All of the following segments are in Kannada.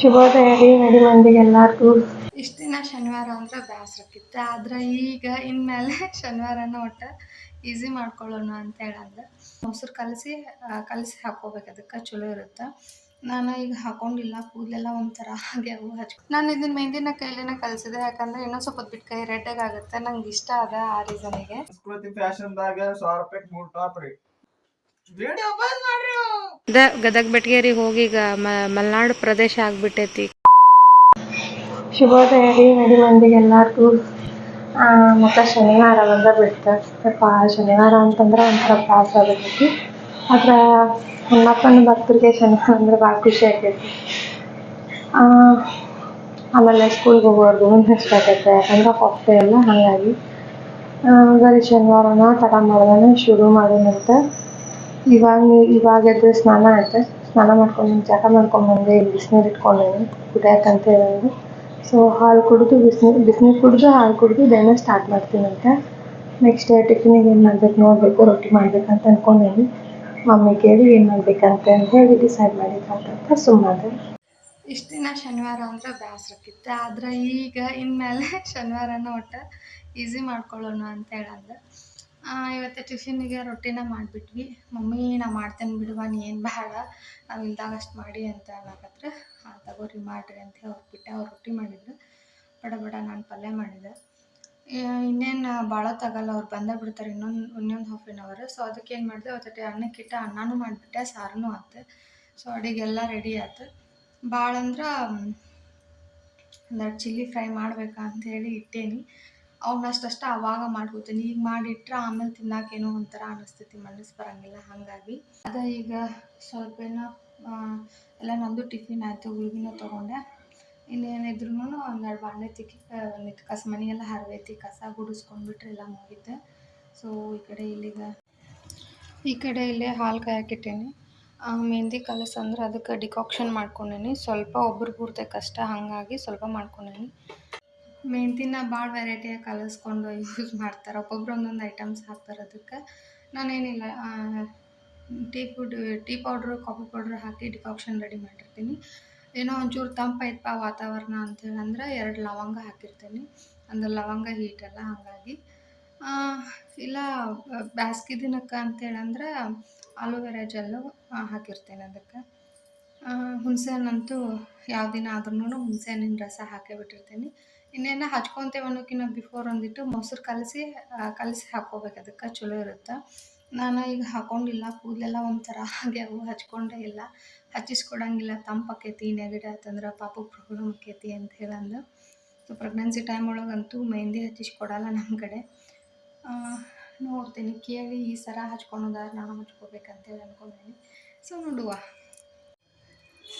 ಶುಭೋದಯ ರೀ ನಡಿ ಮಂದಿಗೆ ಎಲ್ಲಾರ್ಗೂ ಇಷ್ಟು ದಿನ ಶನಿವಾರ ಅಂದ್ರೆ ಬೇಸರಕ್ಕಿತ್ತು ಆದ್ರೆ ಈಗ ಇನ್ಮೇಲೆ ಶನಿವಾರನ ಒಟ್ಟು ಈಸಿ ಮಾಡ್ಕೊಳ್ಳೋಣ ಅಂತ ಹೇಳಂದ್ರೆ ಮೊಸರು ಕಲಸಿ ಕಲಸಿ ಹಾಕೋಬೇಕು ಅದಕ್ಕೆ ಚಲೋ ಇರುತ್ತೆ. ನಾನು ಈಗ ಹಾಕೊಂಡಿಲ್ಲ. ಕೂದಲೆಲ್ಲ ಒಂಥರ ಆಗ್ಯಾವು ಹಚ್ ನಾನು ಇದನ್ನ ಮೆಹಂದಿನ ಕೈಲಿನ ಕಲಿಸಿದೆ. ಯಾಕಂದ್ರೆ ಇನ್ನೊಂದು ಸ್ವಲ್ಪ ಹೊತ್ತು ಬಿಟ್ಟು ಕೈ ರೆಡ್ಡಾಗುತ್ತೆ ನಂಗೆ ಇಷ್ಟ ಅದ ಆ ರೀಸನಿಗೆ ಸಂಸ್ಕೃತಿ ಫ್ಯಾಷನ್ದಾಗ ಸಾವಿರ ರೂಪಾಯಿ ಮೂರು ಟಾಪ್ ರೀ. ಗದಗ ಬೆಟ್ಗೇರಿ ಹೋಗಿ ಈಗ ಮಲ್ನಾಡು ಪ್ರದೇಶ ಆಗ್ಬಿಟ್ಟೈತಿ. ಶುಭೋದಯ ರೀ ನಡಿ ಮಂದಿಗೆ ಎಲ್ಲಾರ್ಗೂ. ಮತ್ತೆ ಶನಿವಾರ ಬಂದ ಬಿಡ್ತಾರೆ ಶನಿವಾರ ಅಂತಂದ್ರೆ ಒಂಥರ ಪ್ರಾಸ ಆಗತೈತಿ ಆದ್ರೆ ಹೊನ್ನಪ್ಪನ ಭಕ್ತರಿಗೆ ಶನಿವಾರ ಅಂದ್ರೆ ಭಾಳ ಖುಷಿ ಆಗ್ತೈತಿ. ಆ, ಆಮೇಲೆ ಸ್ಕೂಲ್ಗೆ ಹೋಗೋರ್ಗು ಇಷ್ಟ ಆಗತ್ತೆ. ಯಾಕಂದ್ರೆ ಹೋಗ್ತಾ ಇಲ್ಲ ಹಾಗಾಗಿ ಆ, ಬರೀ ಶನಿವಾರನ ತಡ ಮಾಡ್ದಾನೆ ಶುರು ಮಾಡೋಣಂತ ಇವಾಗ ಇವಾಗ ಎದ್ದು ಸ್ನಾನ ಆಯ್ತು? ಸ್ನಾನ ಮಾಡ್ಕೊಂಡು ಜಳಕ ಮಾಡ್ಕೊಂಡು ಬಂದೆ ಇಲ್ಲಿ ಬಿಸಿನೀರು ಇಟ್ಕೊಂಡೇನಿ ಅಂತ ಹೇಳಿ ಸೊ ಹಾಲು ಕುಡಿದು ಬಿಸಿನೀರು ಬಿಸಿನೀರು ಕುಡಿದು ಹಾಲು ಕುಡಿದು ದೆನ ಸ್ಟಾರ್ಟ್ ಮಾಡ್ತೀನಂತೆ ನೆಕ್ಸ್ಟ್ ಟಿಫಿನಿಗೆ ಏನು ಮಾಡ್ಬೇಕು ನೋಡಬೇಕು, ರೊಟ್ಟಿ ಮಾಡ್ಬೇಕಂತ ಅನ್ಕೊಂಡೇನಿ. ಮಮ್ಮಿ ಕೇಳಿ ಏನು ಮಾಡ್ಬೇಕಂತ ಹೇಳಿ ಡಿಸೈಡ್ ಮಾಡಿದ್ರಂತ ಸುಮ್ಮನೆ ಇಷ್ಟು ದಿನ ಶನಿವಾರ ಅಂದ್ರೆ ಬೇಸರಕ್ಕಿತ್ತು ಆದ್ರೆ ಈಗ ಇನ್ಮೇಲೆ ಶನಿವಾರನ ಒಟ್ಟು ಈಸಿ ಮಾಡ್ಕೊಳ್ಳೋಣ ಅಂತ ಹೇಳಂದ ಇವತ್ತು ಟಿಫಿನಿಗೆ ರೊಟ್ಟಿನ ಮಾಡಿಬಿಟ್ವಿ. ಮಮ್ಮಿ, ನಾ ಮಾಡ್ತೇನೆ ಬಿಡುವ, ನೀ ಏನು ಬೇಡ ನಾವು ಇಲ್ದಾಗ ಅಷ್ಟು ಮಾಡಿ ಅಂತ ಅನ್ನಕತ್ರ ಹಾಂ ತಗೋರಿ ಮಾಡಿರಿ ಅಂತ ಹೋಗ್ಬಿಟ್ಟೆ ಅವ್ರು ರೊಟ್ಟಿ ಮಾಡಿದ್ರು. ಬಡ ಬಡ ನಾನು ಪಲ್ಯ ಮಾಡಿದೆ. ಇನ್ನೇನು ಭಾಳ ತಗಲ್ಲ, ಅವ್ರು ಬಂದೇ ಬಿಡ್ತಾರೆ ಇನ್ನೊಂದು ಇನ್ನೊಂದು ಹಾಫ್ ಆನ್ ಅವರ್ ಸೊ ಅದಕ್ಕೆ ಏನು ಮಾಡಿದೆ ಅವತ್ತಟ್ಟೆ ಅನ್ನಕ್ಕಿಟ್ಟ ಅನ್ನನೂ ಮಾಡಿಬಿಟ್ಟೆ, ಸಾರನೂ ಆಯ್ತು ಸೊ ಅಡಿಗೆಲ್ಲ ರೆಡಿ ಆಯ್ತು ಭಾಳ ಅಂದ್ರೆ ಒಂದೆರಡು ಚಿಲ್ಲಿ ಫ್ರೈ ಮಾಡಬೇಕಾ ಅಂತ ಹೇಳಿ ಇಟ್ಟೇನಿ. ಅವ್ನ ಅಷ್ಟಷ್ಟ ಅವಾಗ ಮಾಡ್ಕೋತೀನಿ. ಈಗ ಮಾಡಿಟ್ರೆ ಆಮೇಲೆ ತಿನ್ನಕ್ಕೇನೋ ಒಂಥರ ಅನಿಸ್ತೈತಿ ಮನಸ್ಸು ಬರಂಗಿಲ್ಲ. ಹಾಗಾಗಿ ಅದ ಈಗ ಸ್ವಲ್ಪ ಏನೋ ಎಲ್ಲ ನಮ್ಮದು ಟಿಫಿನ್ ಆಯಿತು ಗುಳಿಗಿನ ತೊಗೊಂಡೆ. ಇನ್ನೇನಿದ್ರು ಒಂದೆರಡು ಬಾಂಡೆ ತಿಕ್ಕಿ ಒಂದಿಟ್ಟು ಕಸ ಮನೆಯೆಲ್ಲ ಹರವೈತಿ ಕಸ ಗುಡಿಸ್ಕೊಂಡ್ಬಿಟ್ರೆ ಎಲ್ಲ ಮುಗಿತು. ಸೊ ಈ ಕಡೆ ಇಲ್ಲಿಗ ಈ ಕಡೆ ಇಲ್ಲೇ ಹಾಲು ಕಾಯಕ್ಕಿಟ್ಟೇನಿ. ಆ, ಮೆಹಂದಿ ಕಲಸ ಅಂದ್ರೆ ಅದಕ್ಕೆ ಡಿಕಾಕ್ಷನ್ ಮಾಡ್ಕೊಂಡೇನಿ. ಸ್ವಲ್ಪ ಒಬ್ರು ಪೂರ್ತಿ ಕಷ್ಟ ಹಾಗಾಗಿ ಸ್ವಲ್ಪ ಮಾಡ್ಕೊಂಡೇನಿ. ಮೆಹಂದಿನ ಭಾಳ ವೆರೈಟಿಯಾಗಿ ಕಲಿಸ್ಕೊಂಡು ಯೂಸ್ ಮಾಡ್ತಾರೆ. ಒಬ್ಬೊಬ್ರು ಒಂದೊಂದು ಐಟಮ್ಸ್ ಹಾಕ್ತಾರೆ ಅದಕ್ಕೆ ನಾನೇನಿಲ್ಲ ಟೀ ಪುಡ್ ಟೀ ಪೌಡ್ರು ಕಾಫಿ ಪೌಡ್ರ್ ಹಾಕಿ ಡಿಕಾಕ್ಷನ್ ರೆಡಿ ಮಾಡಿರ್ತೀನಿ. ಏನೋ ಒಂಚೂರು ತಂಪಾಯ್ತಪ್ಪ ವಾತಾವರಣ ಅಂತೇಳಂದ್ರೆ ಎರಡು ಲವಂಗ ಹಾಕಿರ್ತೀನಿ. ಅಂದ್ರೆ ಲವಂಗ ಹೀಟಲ್ಲ ಹಾಗಾಗಿ. ಇಲ್ಲ, ಬ್ಯಾಸ್ಗೆ ದಿನಕ್ಕೆ ಅಂತೇಳಂದ್ರೆ ಆಲೋವೆರಾ ಜೆಲ್ಲು ಹಾಕಿರ್ತೇನೆ ಅದಕ್ಕೆ. ಹುಣಸೆ ಹಣ್ಣಂತೂ ಯಾವ ದಿನ ಆದ್ರೂ ಹುಣಸೆ ಹಣ್ಣಿನ ರಸ ಹಾಕೇ ಬಿಟ್ಟಿರ್ತೀನಿ. ಇನ್ನೇನು ಹಚ್ಕೊತೇವೆ ಅನ್ನೋಕ್ಕಿಂತ ಬಿಫೋರ್ ಒಂದಿಟ್ಟು ಮೊಸರು ಕಲಸಿ ಕಲಸಿ ಹಾಕ್ಕೋಬೇಕು. ಅದಕ್ಕೆ ಚಲೋ ಇರುತ್ತೆ? ನಾನು ಈಗ ಹಾಕೊಂಡಿಲ್ಲ. ಕೂದಲೆಲ್ಲ ಒಂಥರ ಆಗ್ಯಾವು ಹಚ್ಕೊಂಡೇ ಇಲ್ಲ. ಹಚ್ಚಿಸ್ಕೊಡಂಗಿಲ್ಲ. ತಂಪಾಕೈತಿ ನೆಗಡಿ ಆತಂದ್ರೆ ಪಾಪ ಪ್ರಾಬ್ಲಮ್ ಆಕೈತಿ ಅಂತ ಹೇಳಂದು. ಸೊ ಪ್ರೆಗ್ನೆನ್ಸಿ ಟೈಮ್ ಒಳಗಂತೂ ಮೆಹಂದಿ ಹಚ್ಚಿಸ್ಕೊಡಲ್ಲ ನಮ್ಮ ಕಡೆ. ನೋಡ್ತೀನಿ. ಕೇಳಿ ಈ ಸರ ಹಚ್ಕೊಳೋದಾದ್ರೆ ನಾನು ಹಚ್ಕೋಬೇಕಂತೇಳಿ ಅನ್ಕೊಂಡೀನಿ. ಸೊ ನೋಡುವ.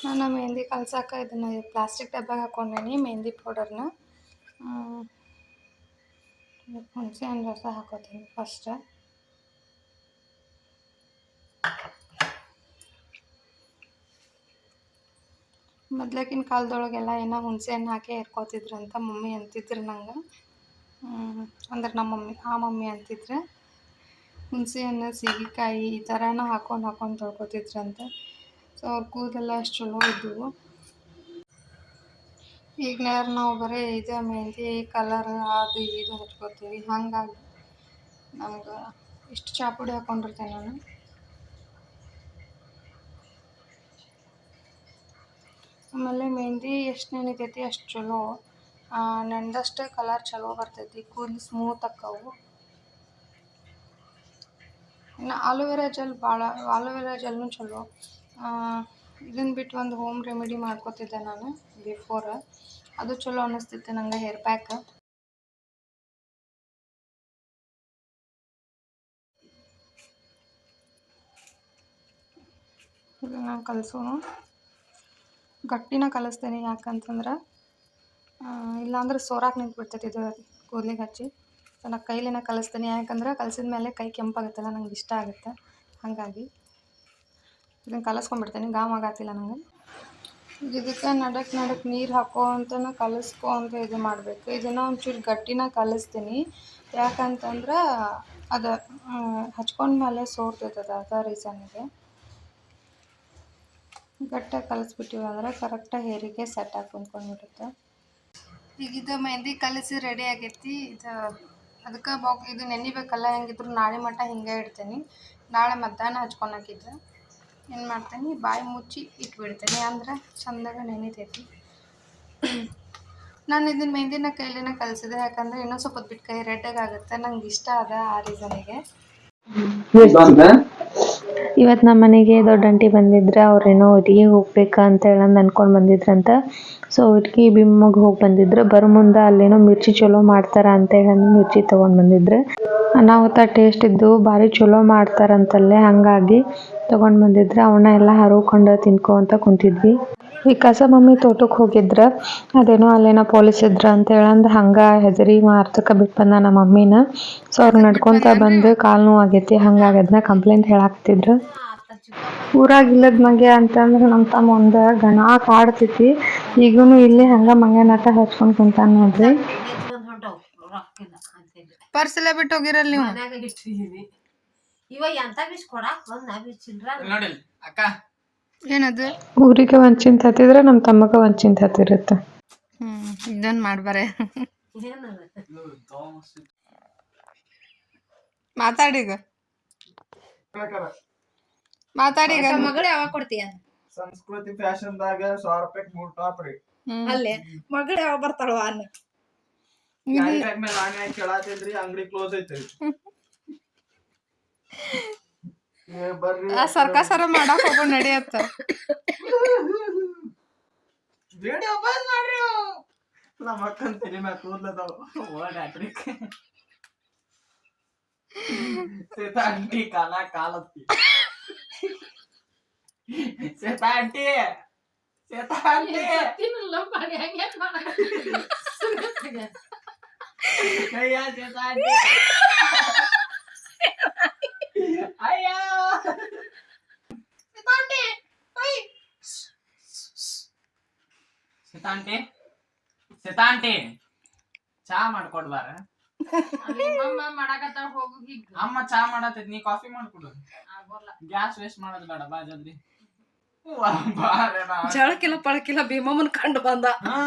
ನಾನು ಮೆಹಂದಿ ಕಲ್ಸಕ್ಕೆ ಇದನ್ನು ಪ್ಲಾಸ್ಟಿಕ್ ಡಬ್ಬಾಗ ಹಾಕೊಂಡೇನಿ ಮೆಹಂದಿ ಪೌಡರ್ನ ಹಣ್ಣು ರಸ ಹಾಕೋತೀನಿ ಫಸ್ಟ್ ಮೊದ್ಲಕಿನ ಕಾಲದೊಳಗೆಲ್ಲ ಏನೋ ಹುಣಸೆ ಹಣ್ಣು ಹಾಕಿ ಎರ್ಕೋತಿದ್ರು ಅಂತ ಮಮ್ಮಿ ಅಂತಿದ್ರು ನಂಗೆ. ಅಂದ್ರೆ ನಮ್ಮ ಮಮ್ಮಿ, ಆ ಮಮ್ಮಿ ಅಂತಿದ್ರೆ. ಹುಣಸೆ ಹಣ್ಣು, ಸೀಗೆಕಾಯಿ ಈ ಥರನ ಹಾಕೊಂಡು ಹಾಕೊಂಡು ತೊಳ್ಕೊತಿದ್ರಂತೆ ಸೊ ಅವ್ರ ಕೂದಲೆಲ್ಲ ಅಷ್ಟು ಚಲೋ ಇದ್ದವು ಈಗ ನಾವು ಬರೀ ಇದು ಮೆಹಂದಿ ಕಲರ್ ಅದು ಇದು ಹಚ್ಕೋತೀವಿ. ಹಾಗಾಗಿ ನಮ್ಗೆ ಇಷ್ಟು ಚಾಪುಡಿ ಹಾಕೊಂಡಿರ್ತೇನೆ ನಾನು. ಆಮೇಲೆ ಮೆಹಂದಿ ಎಷ್ಟು ನೆನಿತೈತಿ ಅಷ್ಟು ಚಲೋ. ನೆಂದಷ್ಟೇ ಕಲರ್ ಚಲೋ ಬರ್ತೈತಿ. ಕೂದಲು ಸ್ಮೂತ್ ಅಕ್ಕವು. ಇನ್ನು ಆಲೋವೆರಾ ಜೆಲ್ ಭಾಳ ಆಲೋವೆರಾ ಜೆಲ್ನು ಚಲೋ. ಇದನ್ನು ಬಿಟ್ಟು ಒಂದು ಹೋಮ್ ರೆಮಿಡಿ ಮಾಡ್ಕೋತಿದ್ದೆ ನಾನು ಬಿಫೋರ್ ಅದು ಚಲೋ ಅನ್ನಿಸ್ತಿತ್ತು ನಂಗೆ ಹೇರ್ ಪ್ಯಾಕ್ ನಾನು ಕಲಸೋನು. ಗಟ್ಟಿನ ಕಲಿಸ್ತೀನಿ ಯಾಕಂತಂದ್ರೆ ಇಲ್ಲಾಂದ್ರೆ ಸೋರಾಕ್ ನಿಂತ್ಬಿಡ್ತೈತಿ ಇದು ಕೂದಲಿಗೆ ಹಚ್ಚಿ. ಸೊ, ನಾನು ಕೈಲಿನ ಕಲಿಸ್ತೀನಿ ಯಾಕಂದ್ರೆ ಕಲಸಿದ ಮೇಲೆ ಕೈ ಕೆಂಪಾಗುತ್ತಲ್ಲ, ನಂಗೆ ಇಷ್ಟ ಆಗುತ್ತೆ. ಹಾಗಾಗಿ. ಇದನ್ನು ಕಲಸ್ಕೊಂಡ್ಬಿಡ್ತೀನಿ. ಗಾಮ್ ಆಗತ್ತಿಲ್ಲ ನನಗೆ ಇದಕ್ಕೆ ನಡಕ್ಕೆ ನಡಕ್ಕೆ ನೀರು ಹಾಕೋ ಅಂತನ ಕಲಿಸ್ಕೊ ಅಂತ ಇದು ಮಾಡಬೇಕು. ಇದನ್ನು ಒಂಚೂರು ಗಟ್ಟಿನ ಕಲಿಸ್ತೀನಿ. ಯಾಕಂತಂದ್ರೆ ಅದು ಹಚ್ಕೊಂಡ್ಮೇಲೆ ಸೋರ್ತೈತದ ಅದ ರೀಸನ್ಗೆ ಗಟ್ಟಾಗಿ ಕಲಿಸ್ಬಿಟ್ಟಿವಿ ಅಂದ್ರೆ ಕರೆಕ್ಟಾಗಿ ಹೇರಿಗೆ ಆಗಿ ಕುಂತ್ಕೊಂಡ್ಬಿಡುತ್ತೆ ಈಗ ಇದು ಮೆಹಂದಿ ಕಲಸಿ ರೆಡಿ ಆಗೈತಿ. ಇದು, ಅದಕ್ಕೆ ಬಾಕ್ ಇದು ನೆನಿಬೇಕಲ್ಲ ಹೆಂಗಿದ್ರು ನಾಳೆ ಮಟ್ಟ ಹಿಂಗೆ ಇಡ್ತೀನಿ. ನಾಳೆ ಮಧ್ಯಾಹ್ನ ಹಚ್ಕೊಂಡು ಏನು ಮಾಡ್ತೀನಿ ಬಾಯಿ ಮುಚ್ಚಿ ಇಟ್ಬಿಡ್ತೀನಿ ಅಂದ್ರೆ ಚಂದಾಗ ನೆನಿತೈತಿ. ನಾನು ಇದನ್ನ ಮೆಹಂದಿನ ಕೈಲಿನ ಕಲಿಸಿದೆ ಯಾಕಂದ್ರೆ ಇನ್ನೊಂದು ಸ್ವಲ್ಪ ಬಿಟ್ಟು ಕೈ ರೆಡ್ಡಾಗಿ ಆಗುತ್ತೆ ನಂಗೆ ಇಷ್ಟ ಅದ ಆ ರೀಸನಿಗೆ. ಇವತ್ತು ನಮ್ಮ ಮನೆಗೆ ದೊಡ್ಡ ಅಂಟಿ ಬಂದಿದ್ರೆ ಅವ್ರೇನೋ ಒಟ್ಟಿಗೆ ಹೋಗ್ಬೇಕಾ ಅಂತ ಹೇಳಂದು ಅನ್ಕೊಂಡು ಬಂದಿದ್ರಂತ ಸೊ ಒಟ್ಟಿಗೆ ಬಿಮ್ಮಗೆ ಹೋಗಿ ಬಂದಿದ್ರು ಬರೋ ಮುಂದೆ ಅಲ್ಲೇನೋ ಮಿರ್ಚಿ ಚಲೋ ಮಾಡ್ತಾರ ಅಂತ ಹೇಳಿ ಮಿರ್ಚಿ ತೊಗೊಂಡು ಬಂದಿದ್ರು. ಅನಾಹುತ ಟೇಸ್ಟ್ ಇದ್ದು ಭಾರಿ ಚಲೋ ಮಾಡ್ತಾರಂತಲ್ಲೇ ಹಂಗಾಗಿ ತೊಗೊಂಡು ಬಂದಿದ್ರು ಅವನ್ನ ಎಲ್ಲ ಹರವ್ಕೊಂಡು ತಿನ್ಕೊಂತ ಕುಂತಿದ್ವಿ. ವಿಕಾಸ ಮಮ್ಮಿ ತೋಟಕ್ಕೆ ಹೋಗಿದ್ರ, ಅದೇನೋ ಅಲ್ಲೇನೋ ಪೊಲೀಸ್ ಇದ್ರ ಅಂತ ಹೇಳಂದ್ ಹಂಗ ಹೆದರಿ ಮಾರ್ತಕ ಬಿಟ್ಟು ಬಂದ ನಮ್ಮ ಮಮ್ಮಿನ. ಸೊ ಅವ್ರು ನಡ್ಕೊಂತ ಬಂದು ಕಾಲು ನೋವು ಆಗೈತಿ, ಹಂಗಾಗಿ ಅದನ್ನ ಕಂಪ್ಲೇಂಟ್ ಹೇಳಾಕ್ತಿದ್ರು. ಊರಾಗ ಇಲ್ಲದ ಮಂಗೆ ಅಂತಂದ್ರೆ ನಮ್ಮ ತಮ್ಮ ಒಂದ ಗಣ ಕಾಡ್ತೈತಿ, ಈಗೂನು ಇಲ್ಲಿ ಹಂಗ ನಟ ಹಚ್ಕೊಂಡ್ ಕುಂತಾನ ನೋಡ್ರಿ. ಪರ್ಸ್ ಎಲ್ಲ ಬಿಟ್ಟು ಹೋಗಿರಲ್ಲ ನೀವು? ಮನ್ಯಾಗ ಇಟ್ಟಿದೀನಿ. ಇವ ಎಂತ ಬಿಸ್ ಕೊಡಾಕ್ ಬಂದ ನೋಡಿ ಅಕ್ಕ. ಏನದು? ಊರಿಗೆ ಒಂದ್ ಚಿಂತ ಹತ್ತಿದ್ರೆ ನಮ್ಮ ತಮ್ಮಗ ಒಂದ್ ಚಿಂತ ಹತ್ತಿರುತ್ತೆ. ಹ್ಮ್ ಇದನ್ ಮಾಡ್ಬಾರೆ. ಮಾತಾಡಿಗ ಮಾತಾಡೀಗ ಮಾತಾಡೀಗ ಮಗಳು ಯಾವಾಗ ಕೊಡ್ತೀಯ? ಸಂಸ್ಕೃತಿ ಫ್ಯಾಷನ್ ದಾಗ ಸಾವಿರ ರೂಪಾಯಿ ಮೂರ್ ಟಾಪ್ ರೀ. ಅಲ್ಲೇ ಮಗಳು ಯಾವಾಗ ಬರ್ತಾಳ ಅನ್ನ. ಮೇಲೆ ಕೇಳಾತಿದ್ರಿ ಅಂಗಡಿ ಕ್ಲೋಸ್ ಐತ್ರಿ ಏ ಬರ್ರಿ. ಆ ಸರ್ಕಸರ ಮಾಡಕ್ ಹೋಗೋ ನಡೆಯತ್ತ. ವಿಡಿಯೋ ಬಂದ್ ಮಾಡ್ರಿ ನಮ್ಮ ಅಕ್ಕನ ತಲೆ ಮ್ಯಾಗ ಕೂದ್ಲದಾವ. ಓಡಾಡ್ರಿ ಸೀತಾ ಆಂಟಿ ಕಾಲ ಕಾಲತ್ತಿ. Sita aunty Sita aunty. ತಿನ್ನಲ್ಲ ಮಾಡಿ ಹಂಗೆ ಐ ಸೀತಾಂಟಿ ಸೀತಾಂಟಿ ಚಾ ಮಾಡ್ಕೊಡ್ಬಾರ ಮಾಡಾಕತ್ತಾಳ ಹೋಗು ಈಗ. ಅಮ್ಮ ಚಾ ಮಾಡತ್ತೈತಿ ನೀ ಕಾಫಿ ಮಾಡ್ಕೊಡು. ಗ್ಯಾಸ್ ವೇಸ್ಟ್ ಮಾಡೋದು ಬೇಡ ಬಾ ಜಲ್ದಿ. ವಾ, ಬಾರೆ ನಾ. ಜಳಕಿಲ್ಲ ಪಳಕಿಲ್ಲ ಭೀಮಮ್ಮನ್ ಕಂಡು ಬಂದ. ಹಾ,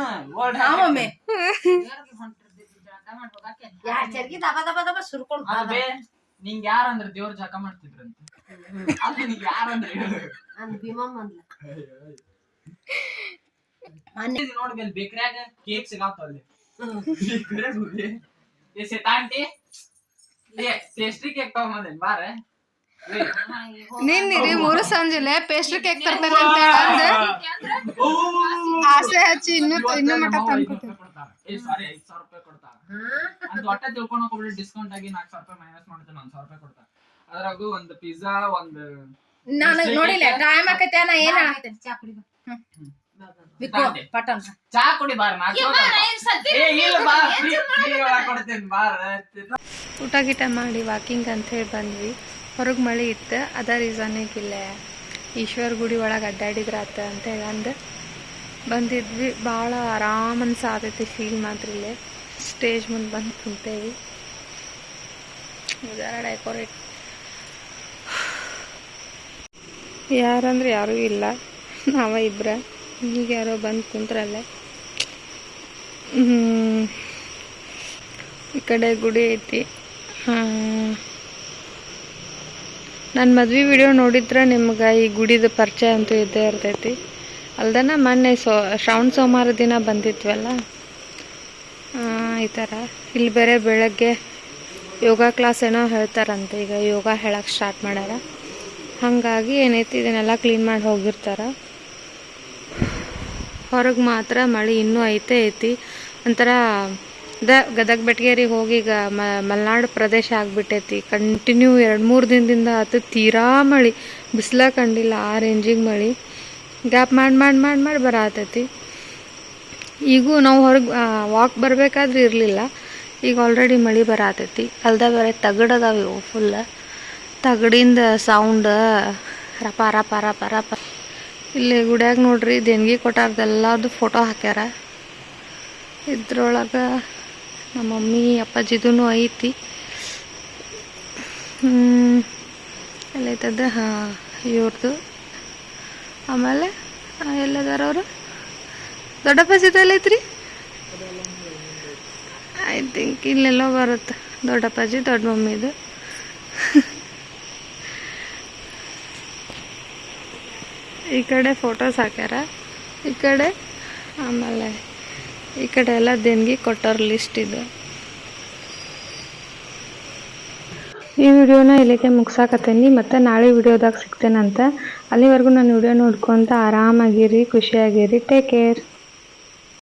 ಓಡ್ ಹಾ, ಹಾಕಿ. ಮಮ್ಮಿ. ಯಾರ್ ಚರ್ಗಿ ದಬ ದಬ ದಬ ಸುರ್ಕೊಂಡ್ ಬೇ ನಿಂಗ್ ಯಾರಂದ್ರ ದೇವ್ರ ಜಕ ಮಾಡ್ತಿದ್ರಂತ? ನಿಂಗ್ ಯಾರಂದ್ರ ಹೇಳು. ನನ್ ಭೀಮಮ್ಮ ಅಂದ್ಲ ಇದು ನೋಡ್ ಬೇಲ್ ಬೇಕ್ರ್ಯಾಗ ಕೇಕ್ ಸಿಗಾತಾವ ಅಲ್ಲಿ. ಬೇಕ್ರ್ಯಾಗ ಹೋಗಿ ಏ ಸೀತಾಂಟಿ ಏ ಪೇಸ್ಟ್ರಿ ಕೇಕ್ ತಗೊಂಬಂದೇನ್ ಬಾರ. ನಿನ್ನಿರಿ ಮೂರು ಸಂಜೆಲೆ ಪೇಸ್ಟ್ರಿ ಕೇಕ್ ತರ್ತೇನೆ ಅಂತ ಹೇಳಂದ್ರೆ ಆಸೆ ಹಚ್ಚಿ ಇನ್ನು ಇನ್ನು ಮಟ್ಟ ತಂದ್ಕೊಟ್ಟೆ ಏ ಸಾರಿ ಐದ್ ರೂಪಾಯಿ ಕೊಡ್ತಾರ. ಅಂತ ಒಟ್ಟ ತಿಳ್ಕೊಳಕ್ ಹೋಗ್ಬಿಟ್ಟು ಡಿಸ್ಕೌಂಟ್ ಆಗಿ ನಾಲ್ಕು ಸಾವಿರ ರೂಪಾಯಿ ಮೈನಸ್ ಮಾಡ್ತೇನೆ ಒಂದ್ ಸಾವಿರ ರೂಪಾಯಿ ಕೊಡ್ತಾರ. ಅದ್ರಾಗು ಒಂದ್ ಪಿಜ್ಜಾ ಒಂದ್ ನಾನು ನೋಡಿಲ್ಲ ಟೈಮ್ ಆಕೈತೆ ನಾ ಏನ್? ಚಾ ಕುಡಿ ಬಿಕ್ಕೋ ಪಟನ್ ಕುಡಿ ಬಾರ ಊಟ ಗೀಟ ಮಾಡಿ ವಾಕಿಂಗ್ ಅಂತ ಹೇಳಿ ಬಂದ್ವಿ. ಹೊರಗೆ ಮಳೆ ಇತ್ತು, ಅದ ರೀಸನಿಗೆ ಇಲ್ಲೇ ಈಶ್ವರ ಗುಡಿ ಒಳಗೆ ಅಡ್ಡಾಡಿದ್ರಾತ ಅಂತ ಹೇಳಿ ಅಂದು ಬಂದಿದ್ವಿ, ಭಾಳ ಆರಾಮ್ ಅನ್ಸಾತೈತಿ ಫೀಲ್ ಮಾತ್ರ ಇಲ್ಲೇ. ಸ್ಟೇಜ್ ಮುಂದೆ ಬಂದು ಕುಂತೇವಿ. ಡೆಕೋರೇಟ್ ಯಾರಂದ್ರೆ ಯಾರೂ ಇಲ್ಲ. ನಾವ ಇಬ್ಬರ ಈಗ ಯಾರೋ ಬಂದು ಕುಂತ್ರಲ್ಲೇ. ಈ ಕಡೆ ಗುಡಿ ಐತಿ. ನನ್ನ ಮದ್ವೆ ವಿಡಿಯೋ ನೋಡಿದ್ರೆ ನಿಮ್ಗೆ ಈ ಗುಡಿದ ಪರಿಚಯ ಅಂತೂ ಇದ್ದೇ ಇರ್ತೈತಿ. ಅಲ್ದನ ಮೊನ್ನೆ ಸೋ, ಶ್ರಾವಣ ಸೋಮವಾರ ದಿನ ಬಂದಿದ್ವಲ್ಲ? ಈ ಥರ ಇಲ್ಲಿ ಬೇರೆ ಬೆಳಗ್ಗೆ ಯೋಗ ಕ್ಲಾಸ್ ಏನೋ ಹೇಳ್ತಾರಂತೆ, ಈಗ ಯೋಗ ಹೇಳಕ್ಕೆ ಸ್ಟಾರ್ಟ್ ಮಾಡ್ಯಾರ. ಹಾಗಾಗಿ ಏನೈತಿ ಇದನ್ನೆಲ್ಲ ಕ್ಲೀನ್ ಮಾಡಿ ಹೋಗಿರ್ತಾರೆ. ಹೊರಗೆ ಮಾತ್ರ ಮಳೆ ಇನ್ನೂ ಐತೆ ಐತಿ. ಒಂಥರ ದ ಗದಗ ಬೆಟಗೇರಿ ಹೋಗಿ ಈಗ ಮಲೆನಾಡು ಪ್ರದೇಶ ಆಗಿಬಿಟ್ಟೈತಿ. ಕಂಟಿನ್ಯೂ ಎರಡು ಮೂರು ದಿನದಿಂದ ಆತು ತೀರಾ ಮಳೆ. ಬಿಸಿಲ ಕಂಡಿಲ್ಲ, ಆ ರೇಂಜಿಗೆ ಮಳೆ. ಗ್ಯಾಪ್ ಮಾಡಿ ಮಾಡಿ ಮಾಡಿ ಮಾಡಿ ಬರತೈತಿ. ಈಗೂ ನಾವು ಹೊರಗೆ ವಾಕ್ ಬರಬೇಕಾದ್ರೆ ಇರಲಿಲ್ಲ. ಈಗ ಆಲ್ರೆಡಿ ಮಳೆ ಬರತೈತಿ. ಅಲ್ದ ಬೇರೆ ತಗಡದಾವ ಇವು ಫುಲ್ ತಗಡಿಂದ ಸೌಂಡ್ ರಪ ರಪ ರಪ ರಪ ಇಲ್ಲಿ ಗುಡ್ಯಾಗ ನೋಡ್ರಿ, ದೇಣಿಗೆ ಕೊಟ್ಟಾರ್ದೆಲ್ಲದು ಫೋಟೋ ಹಾಕ್ಯಾರ. ಇದ್ರೊಳಗೆ ನಮ್ಮ ಮಮ್ಮಿ ಅಪ್ಪಾಜಿದೂ ಐತಿ. ಎಲ್ಲೈತದ? ಹಾಂ ಇವ್ರದ್ದು ಆಮೇಲೆ ಎಲ್ಲದಾರವರು ಎಲ್ಲದಾರ ಅವರು? ದೊಡ್ಡಪ್ಪ ಸೀತೆ ಎಲ್ಲೈತ್ರಿ? ಐ ಥಿಂಕ್ ಇಲ್ಲೆಲ್ಲೋ ಬರುತ್ತೆ. ದೊಡ್ಡಪ್ಪಾಜಿ ದೊಡ್ಡ ಮಮ್ಮಿದು ಈ ಕಡೆ ಫೋಟೋಸ್ ಹಾಕ್ಯಾರ. ಈ ಕಡೆ, ಆಮೇಲೆ ಈ ಕಡೆ ಎಲ್ಲ ದೇಣಿಗೆ ಕೊಟ್ಟವ್ರ ಲಿಸ್ಟ್ ಇದೆ. ಈ ವಿಡಿಯೋನ ಇಲ್ಲಿಗೆ ಮುಗ್ಸಾಕತ್ತೀನಿ, ಮತ್ತು ನಾಳೆ ವಿಡಿಯೋದಾಗ ಸಿಗ್ತೇನಂತ. ಅಲ್ಲಿವರೆಗೂ ನಾನು ವಿಡಿಯೋ ನೋಡ್ಕೊತ ಆರಾಮಾಗಿರಿ, ಖುಷಿಯಾಗಿರಿ. Take care